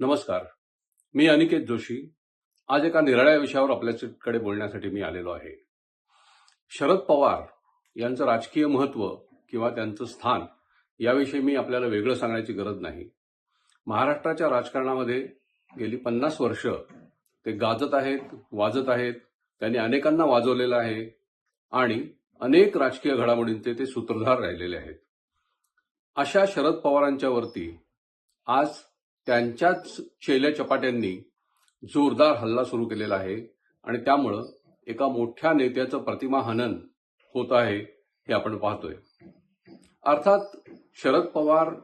नमस्कार. मी अनिकेत जोशी. आज एका निराळ्या विषयावर आपल्याकडे बोलण्यासाठी मी आलेलो आहे. शरद पवार यांचं राजकीय महत्त्व किंवा त्यांचं स्थान याविषयी मी आपल्याला वेगळं सांगण्याची गरज नाही. महाराष्ट्राच्या राजकारणामध्ये गेली पन्नास वर्ष ते गाजत आहेत वाजत आहेत त्यांनी अनेकांना वाजवलेलं आहे आणि अनेक राजकीय घडामोडींचे ते सूत्रधार राहिलेले आहेत. अशा शरद पवारांच्यावरती आज त्यांच्याच शेल्या चपाट्यांनी जोरदार हल्ला सुरू केलेला आहे आणि त्यामुळं एका मोठ्या नेत्याचं प्रतिमा हनन होत आहे हे आपण पाहतोय. अर्थात शरद पवार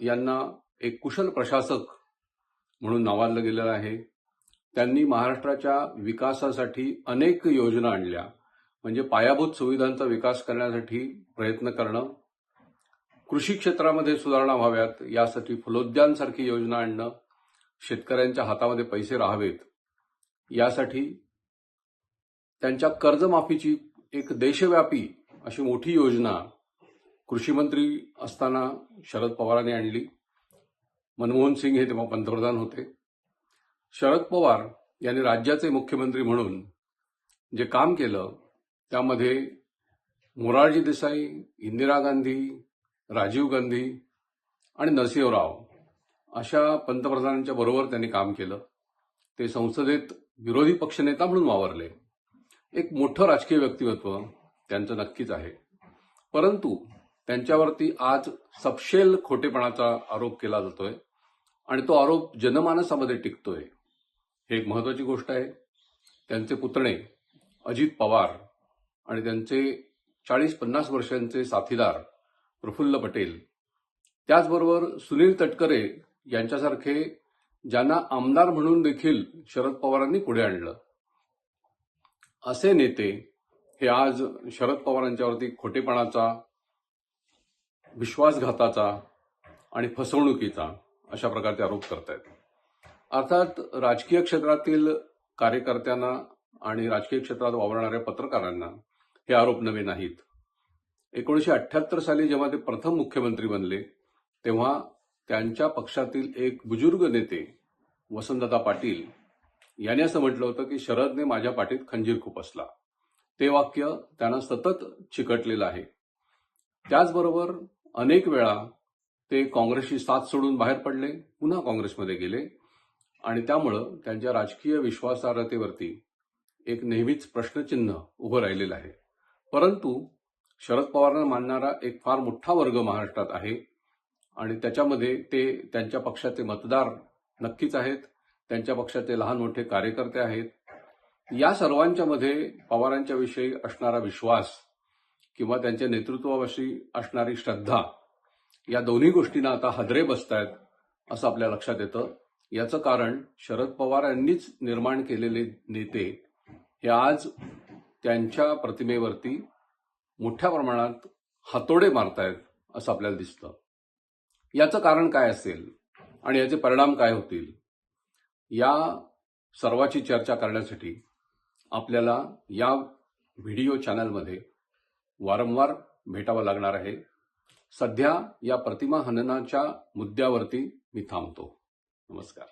यांना एक कुशल प्रशासक म्हणून नावाजलं गेलेलं आहे. त्यांनी महाराष्ट्राच्या विकासासाठी अनेक योजना आणल्या. म्हणजे पायाभूत सुविधांचा विकास करण्यासाठी प्रयत्न करणं कृषी क्षेत्रामध्ये सुधारणा व्हाव्यात यासाठी फलोद्यानसारखी योजना आणणं शेतकऱ्यांच्या हातामध्ये पैसे राहावेत यासाठी त्यांच्या कर्जमाफीची एक देशव्यापी अशी मोठी योजना कृषीमंत्री असताना शरद पवारांनी आणली. मनमोहन सिंग हे तेव्हा पंतप्रधान होते. शरद पवार यांनी राज्याचे मुख्यमंत्री म्हणून जे काम केलं त्यामध्ये मोरारजी देसाई इंदिरा गांधी राजीव गांधी आणि नरसिंहराव अशा पंतप्रधानांच्या बरोबर त्यांनी काम केलं. ते संसदेत विरोधी पक्षनेता म्हणून वावरले. एक मोठं राजकीय व्यक्तिमत्व त्यांचं नक्कीच आहे. परंतु त्यांच्यावरती आज सपशेल खोटेपणाचा आरोप केला जातोय आणि तो आरोप जनमानसामध्ये टिकतोय. हे एक महत्वाची गोष्ट आहे. त्यांचे पुतणे अजित पवार आणि त्यांचे चाळीस पन्नास वर्षांचे साथीदार प्रफुल्ल पटेल. त्याचबरोबर सुनील तटकरे यांच्यासारखे ज्यांना आमदार म्हणून देखील शरद पवारांनी पुढे आणलं. असे नेते हे आज शरद पवारांच्यावरती खोटेपणाचा विश्वासघाताचा आणि फसवणुकीचा अशा प्रकारचे आरोप करतायत. अर्थात राजकीय क्षेत्रातील कार्यकर्त्यांना आणि राजकीय क्षेत्रात वावरणाऱ्या पत्रकारांना हे आरोप नवे नाहीत. एकोणीशे अठ्याहत्तर साली जेव्हा ते प्रथम मुख्यमंत्री बनले तेव्हा त्यांच्या पक्षातील एक बुजुर्ग नेते वसंतदादा पाटील यांनी असं म्हटलं होतं की शरदने माझ्या पाठीत खंजीर खुपसला ते वाक्य त्यांना सतत चिकटलेलं आहे. त्याचबरोबर अनेक वेळा ते काँग्रेसची साथ सोडून बाहेर पडले पुन्हा काँग्रेसमध्ये गेले आणि त्यामुळं त्यांच्या राजकीय विश्वासार्हतेवरती एक नेहमीच प्रश्नचिन्ह उभं राहिलेलं आहे. परंतु शरद पवारांना मानणारा एक फार मोठा वर्ग महाराष्ट्रात आहे. आणि त्याच्यामध्ये ते त्यांच्या पक्षाचे मतदार नक्कीच आहेत. त्यांच्या पक्षाचे लहान मोठे कार्यकर्ते आहेत. या सर्वांच्या मध्ये पवारांच्या विषयी असणारा विश्वास किंवा त्यांच्या नेतृत्वाविषयी असणारी श्रद्धा या दोन्ही गोष्टींना आता हदरे बसतायत असं आपल्या लक्षात येतं. याचं कारण शरद पवार यांनीच निर्माण केलेले नेते हे आज त्यांच्या प्रतिमेवरती मोठ्या प्रमाणात हातोडे मारतायत असं आपल्याला दिसतं. याचं कारण काय असेल आणि याचे परिणाम काय होतील या सर्वाची चर्चा करण्यासाठी आपल्याला या व्हिडिओ चॅनलमध्ये वारंवार भेटावं लागणार आहे. सध्या या प्रतिमा हननाच्या मुद्द्यावरती मी थांबतो. नमस्कार.